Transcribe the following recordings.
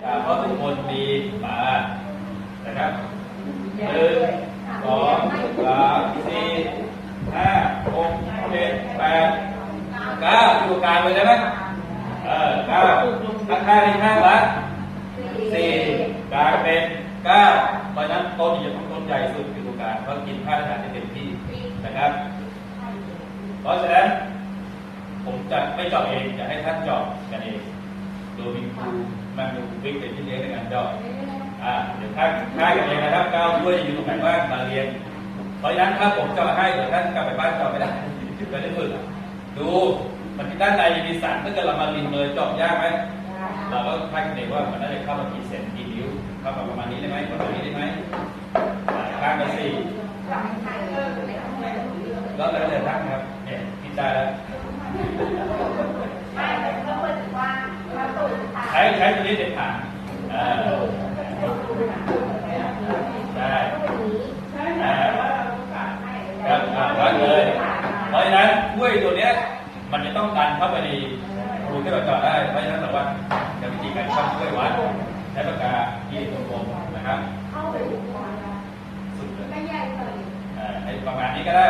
เพราะทุกคนมีฝานะครับหนึ่งสองสามสี่ห้าหกเจ็ดแปดเก้าอยู่กลางเลยได้ไหมเออเก้าข้งข้างที่ข้าละสี่กลางเป็นเก้าเพราะนั้นต้นนี้จะต้องต้นใหญ่สุดอยู่ตรงกลางเพราะกินข้าวอาหารได้เต็มที่นะครับ เพราะฉะนั้นผมจะไม่จาะเองจะให้ท่านจาะกันเอง โดยมีครูมาดูวิกเป็นที่เลี้ยงในการเจาะอ่าเดี๋ยวท่านท่ากันเองนะครับก้าวด้วยอยู่ตรงไหนว่างมาเรียน เพราะฉะนั้นถ้าผมเจาะให้เดี๋ยวท่านกลับไปบ้านเจาะไม่ได้ไม่ได้ฝึกดูมันที่ด้านในมีสารถ้าเกิดเรามาลินเลยเจาะยากไหมเราก็ท่ากันเองว่ามันน่าจะเข้ามากี่เซนกี่นิ้วเข้ามาประมาณนี้ได้ไหมประมาณนี้ได้ไหมอ่าข้างละสี่ก็แล้วแต่ท่านครับเนี่ยคิดได้แล้ว ใช้ตัวนี้เด็ดขาดอ่าได้อ่าครับอ่าวัดเลยเพราะฉะนั้นถ้วยตัวเนี้ยมันจะต้องดันเข้าไปในรูที่เราจาะได้ เพราะฉะนั้นเราวัดจะวิธีการช่องถ้วยวัดใช้ปากกาที่ตรงๆนะครับสุดเลยอ่ให้ประมาณนี้ก็ได้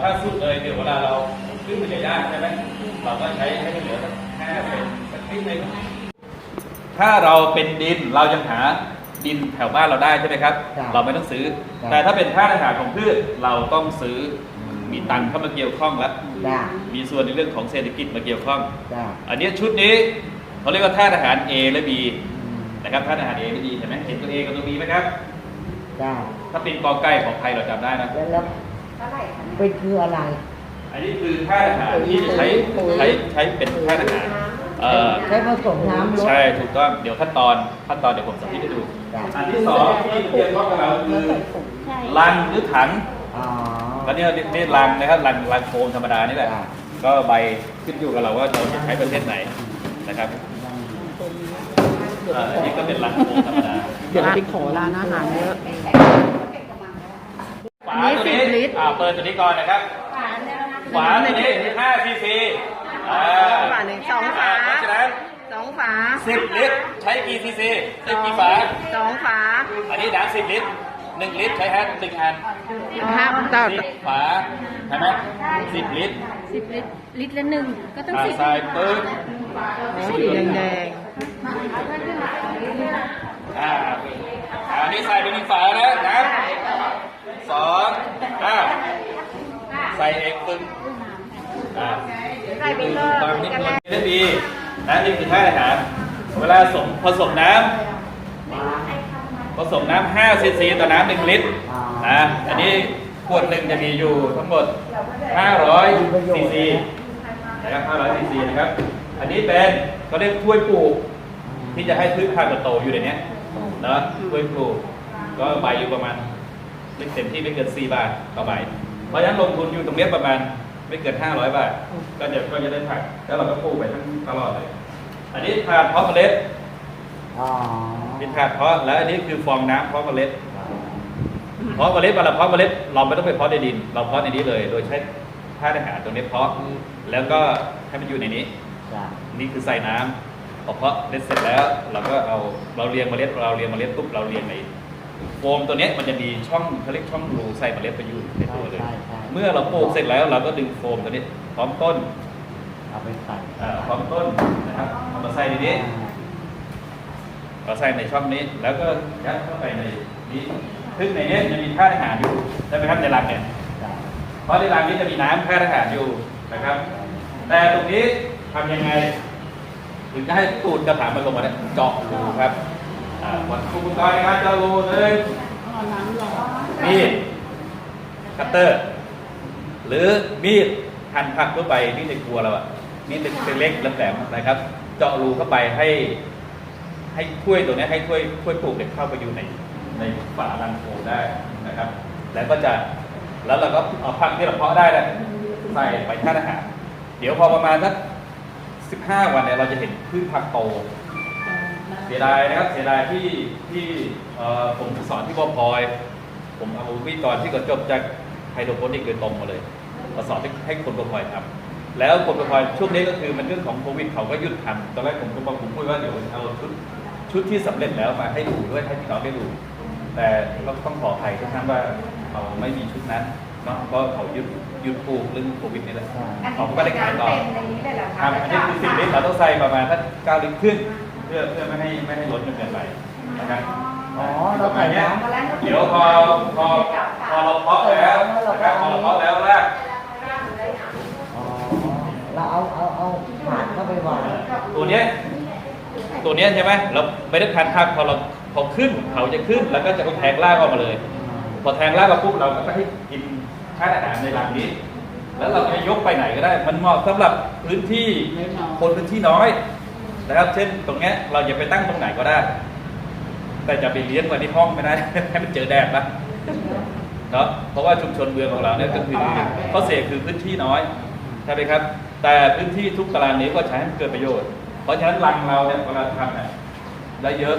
ถ้าสุดเลยเดี๋ยวเวลาเราขึ้นมันจะยากใช่ไหมเราก็ใช้ให้เหลือสักห้าเป็นสักนิดนึง ถ้าเราเป็นดินเรายังหาดินแถวบ้านเราได้ใช่ไหมครับ ครับเราไม่ต้องซื้อ ครับ แต่ถ้าเป็นธาตุอาหารของพืชเราต้องซื้อมีตังค์เข้ามาเกี่ยวข้องแล้วได้มีส่วนในเรื่องของเศรษฐกิจมาเกี่ยวข้องได้อันนี้ชุดนี้เขาเรียกว่าธาตุอาหาร A และ B นะครับธาตุอาหาร A และ B เห็นไหมเห็นตัว A กับตัว B ไหมครับได้ถ้าเป็นกอไก่ของไทยเราจำได้นะ แล้วแล้วเป็นคืออะไร อันนี้คือธาตุอาหารที่ใช้ใช้ใช้เป็นธาตุอาหาร เอ่อใช้ผสมน้ำลด ใช่ถูกต้องเดี๋ยวขั้นตอนขั้นตอนเดี๋ยวผมสาธิตให้ดูได้อันที่สองที่เกี่ยวข้องกับเราคือลังหรือถังอ๋อตอนนี้นี่ลังนะครับลังลังโฟมธรรมดานี่แหละ ครับ ก็ใบขึ้นอยู่กับเราว่าเราจะใช้ประเภทไหนนะครับเอ่ออันนี้ก็เป็นลังโฟมธรรมดาเดี๋ยวไปขอร้านอาหารเยอะ ฝาตัวนี้20ลิตร อ่าเปิดตัวนี้ก่อนนะครับ ฝาตัวนี้5ซีซีอ่า ฝาหนึ่งสองฝาเพราะฉะนั้นสองฝา10ลิตรใช้กี่ซีซีใช้กี่ฝา สองฝาอันนี้น้ำ10ลิตร1ลิตรใช้แค่หนึ่งอันห้าต่อสิบฝาใช่ไหมสิบลิตรสิบลิตรลิตรละหนึ่งก็ต้องอ่าสิบใส่ปึ๊บสีแดงอ่าอันนี้ใส่ไปหนึ่งฝานะนะสองอ่าใส่เองปึ้งอ่า ๆใส่ไปเพิ่มบางนิดกันนึแล้งวได้ดีนะนี่คือท่าอาหารเวลาผสมผสมน้ำผสมน้ำ5ซีซีต่อน้ำหนึ่งลิตรนะอันนี้ขวดหนึ่งจะมีอยู่ทั้งหมด 500ซีซีนะครับ500ซีซีนะครับ อันนี้เป็นเขาเรียกถ้วยปลูกที่จะให้พืชพันธุ์โตอยู่ในนี้นะถ้วยปลูกก็ใบอยู่ประมาณไม่เต็มที่ไม่เกิน4บาทต่อใบเพราะฉะนั้นลงทุนอยู่ตรงนี้ประมาณ ไม่เกิน500บาท ก็จะก็จะได้ผัก แล้วเราก็ปลูกไปทั้งตลอดเลย อันนี้ถาดเพาะเมล็ดอ๋อเป็นถาดเพาะแล้วอันนี้คือฟองน้ำเพาะเมล็ดเพาะเมล็ดเวลาเพาะเมล็ดเราไม่ต้องไปเพาะในดิน เราเพาะในนี้เลย โดยใช้ธาตุอาหารตรงนี้เพาะแล้วก็ให้มันอยู่ในนี้ได้นี่คือใส่น้ำพอเพาะเมล็ดเสร็จแล้ว เราก็เอาเราเรียงเมล็ดเราเรียงเมล็ดปุ๊บเราเรียงใน โฟมตัวเนี้ยมันจะมีช่องเขาเรียกช่องรูใส่เมล็ดไปอยู่ในตัวเลย ใช่ใช่เมื่อเราปลูกเสร็จแล้วเราก็ดึงโฟมตัวนี้พร้อมต้นเอาไปใส่อ่าพร้อมต้นนะครับเอามาใส่ในนี้เราใส่ในช่องนี้ แล้วก็ยัดเข้าไปในนี้ซึ่งในนี้จะมีธาตุอาหารอยู่ใช่ไหมครับในรังเนี่ยได้เพราะในรังนี้จะมีน้ำธาตุอาหารอยู่นะครับ แต่ตรงนี้ทำยังไง ถึงจะให้ตูดกระถางมันลงมาเนี่ยเจาะรูครับอ่า วัดอุปกรณ์ในการเจะรูเลยมีดคัตเตอร์ หรือมีดหั่นผักทั่วไปที่ในครัวเราอะมีดเป็นเล็กๆแหลมๆนะครับ เจาะรูเข้าไปให้ ให้ถ้วยตัวนี้ให้ถ้วยถ้วยปลูกเนี่ยเข้าไปอยู่ในในฝาลังโฟได้นะครับ แล้วก็จะแล้วเราก็เอาผักที่เราเพาะได้เนี่ยใส่ไปท่าตุอาหารเดี๋ยวพอประมาณสักสิบห้าวันเนี่ยเราจะเห็นพืชผักโต สียดายนะครับเสียดายที่ที่ผมสอนที่บอพลอย ผมเอาวิทยากรที่ก็จบจากไฮโดรโปนิกโดยตรงมาเลยมาสอนให้คนบอพลอยทำแล้วคนบอพลอยช่วงนี้ก็คือมันเรื่องของโควิดเขาก็หยุดทำตอนแรกผมก็บอกผมพูดว่าเดี๋ยวเอาชุดชุดที่สำเร็จแล้วมาให้ดูด้วยให้พี่น้องได้ดู แต่ก็ต้องขออภัยทุกท่านว่าเราไม่มีชุดนั้น เนาะเพราะเขาหยุดหยุดปลูกเรื่องโควิดนี่แหละเขาก็ไม่ได้ขายต่อเป็นอย่างนี้เลยเหรอคคะรับอันนี้คือสิ่งที่เราต้องใส่ประมาณสักเก้าลิตรขึ้น เพื่อเพื่อไม่ให้ไม่ให้ล้นจนเกินไปนะครับอ๋อเราใส่น้ำ เดี๋ยวพอพอพอเราเพาะแล้วนะครับพอเราเพาะแล้วแรกอ๋อเราเอาเอาเอาผ่านเข้าไปวางตัวเนี้ยตัวเนี้ยใช่ไหมเราไม่ได้พันทับพอเราพอขึ้นเขาจะขึ้นแล้วก็จะแทงรากออกมาเลย พอแทงรากมาปุ๊บเราก็ให้กินธาตุอาหารในรังนี้ แล้วเราจะยกไปไหนก็ได้ มันเหมาะสำหรับพื้นที่คนพื้นที่น้อยนะครับ เช่นตรงเนี้ยเราอย่าไปตั้งตรงไหนก็ได้ แต่จะไปเลี้ยงไว้ในห้องไม่ได้ให้มันเจอแดดนะเนาะเพราะว่าชุมชนเมืองของเราเนี่ยก็คือข้อเสียคือพื้นที่น้อยใช่ไหมครับ แต่พื้นที่ทุกตารางนี้ก็ใช้ให้มันเกิดประโยชน์ เพราะฉะนั้นรังเราเนี่ยเวลาทำเนี่ยได้เยอะ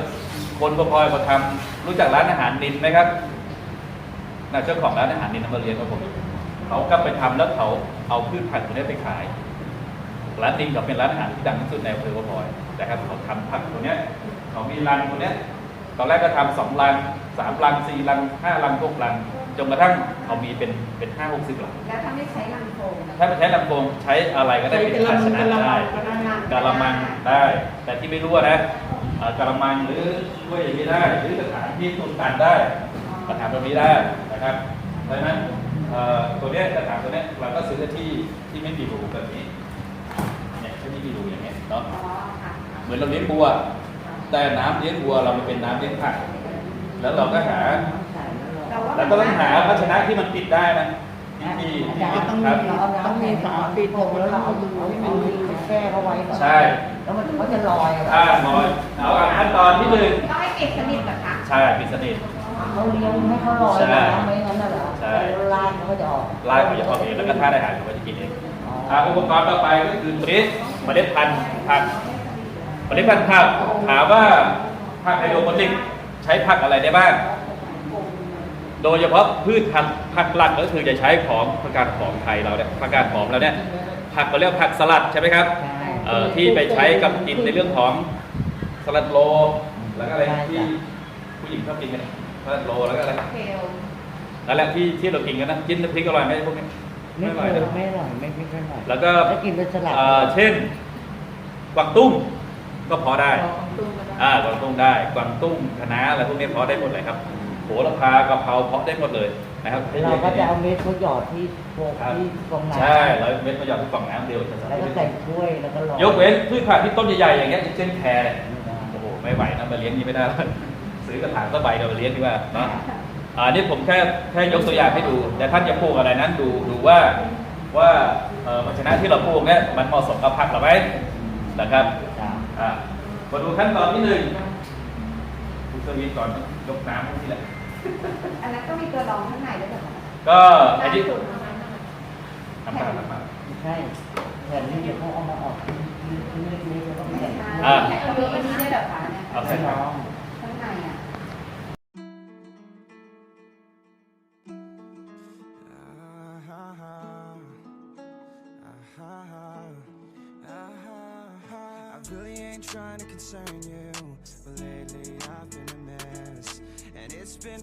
คนพอพลอยมาทำรู้จักร้านอาหารนินไหมครับ น่าเจ้าของร้านอาหารนินเอามาเรียนกับผมเขาก็ไปทำแล้วเขาเอาพืชผักตัวนี้ไปขายร้านนินเขาเป็นร้านอาหารที่ดังที่สุดในอำเภอพะพลอยนะครับเขาทำผักตัวเนี้ยเขามีรังตัวเนี้ยตอนแรกก็ทำสองลังสามลังสี่ลังห้าลังหกลังจนกระทั่งเขามีเป็นเป็นห้าหกสิบลังแล้วถ้าไม่ใช้ลำโพงถ้าไม่ใช้ลำโพงใช้อะไรก็ได้เป็นภาชนะได้กะละมังได้ แต่ที่ไม่รู้อะนะเอ่อกะละมังหรือถ้วยอย่างนี้ได้ หรือกระถางที่ตุนตันได้กระถางตรงนี้ได้ นะครับเพราะฉะนั้นเอ่อตัวเนี้ยกระถางตัวเนี้ยเราก็ซื้อที่ที่ไม่มีรูแบบนี้เนี่ยที่ไม่มีรูอย่างเงี้ยเนาะอ๋อค่ะเหมือนเราเลี้ยงบัว แต่น้ำเลี้ยงบัวเรามันเป็นน้ำเลี้ยงผักแล้วเราก็หาแต่ว่าแล้วก็ต้องหาภาชนะที่มันปิดได้นะที่ที่อาจารย์ต้องคมีรับเราเอาน้ำมีฝาปิดโถแล้วเราเอาเอาเอาไปแช่เขาไว้ก่อนใช่แล้วมันเขาจะลอยอะอ่าหมอยเอาอะขั้นตอนที่หนึ่งต้องให้ปิดสนิทเหรอคะใช่ปิดสนิท เขาเลี้ยงให้เขาลอยใช่น้ำไม่งั้นน่ะเหรอใช่ลายเขาก็จะออกลายเขาจะพอเองแล้วก็ท่าได้อาหารเขาก็จะกินเองอ๋ออ่าอุปกรณ์ต่อไปก็คือตัวนี้เมล็ดพันธุ์ผักเมล็ดพันธุ์ผักถามว่าผักไฮโดรโปนิกใช้ผักอะไรได้บ้าง โดยเฉพาะพืชผักผักหลักก็คือจะใช้ของผักกาดหอมไทยเราเนี่ยผักกาดหอมเราเนี่ยผักเราเรียกผักสลัดใช่ไหมครับใช่เอ่อที่ไปใช้กับกินในเรื่องของสลัดโลแล้วก็อะไรที่ผู้หญิงชอบกินกันสลั ดโลแล้วก็อะไรเคลนั่นแหละที่ที่เรากินกันนะจิ้นน้ำพริกอร่อยไหมพวกนี้ ไม่อเคร่อยยนะไม่อร่อยไม่ไม่ค่อยอร่อยแล้วก็แล้วกินเป็นสลัดเอ่อเช่นกวางตุ้งก็พอได้อ่ากวางตุ้งได้กวางตุ้งคะน้าอะไรพวกนี้พอได้หมดเลยครับโหระพากะเพราเพาะได้หมดเลยนะครับเราก็จะเอาเม็ดเขาหยอดที่โฟกครับที่ฟองน้ำใช่แล้วเม็ดมะยอดที่กล่องน้ำเดียวจะสาแล้วมารก็ถใส่ถ้วยแล้วก็รอยกเว้นพืชผักที่ต้นใหญ่ๆอย่างเงี้ยอย่างเช่นแครเนี่ยไม่ได้โอ้โหไม่ไหวนะมาเลี้ยงนี่ไม่ได้ ซื้อกระถางก็ใบเรามาเลี้ยงดีกว่าเนาะอ่านี่ผมแค่แค่ยกตัวอย่างให้ดู แต่ท่านจะปลูกอะไรนั้นดูดูว่าว่าเอ่อภาชนะที่เราปลูกเนี่ยมันเหมาะสมกับผักเราไหมนะครับจ้ะอ่ามาดูขั้นตอนที่หนึ่งคุณสวีก่อนยกน้ำที่แหละอันนั้นก็มีตัวรองข้างในด้วยเหรอคะก็ไอ้นี่ล่าสุดประมาณนั้นน้ำตาลน้ำตาลไม่ใช่แผ่นนี้เดี๋ยวเขาเอามาออกชิ้นเล็กๆแล้วก็แผ่นอ่าเอามีอันนี้ด้วยเหรอคะเนี่ยเอาใส่ผักข้าง ain't trying to concern you, but lately I've been a mess, and it's been.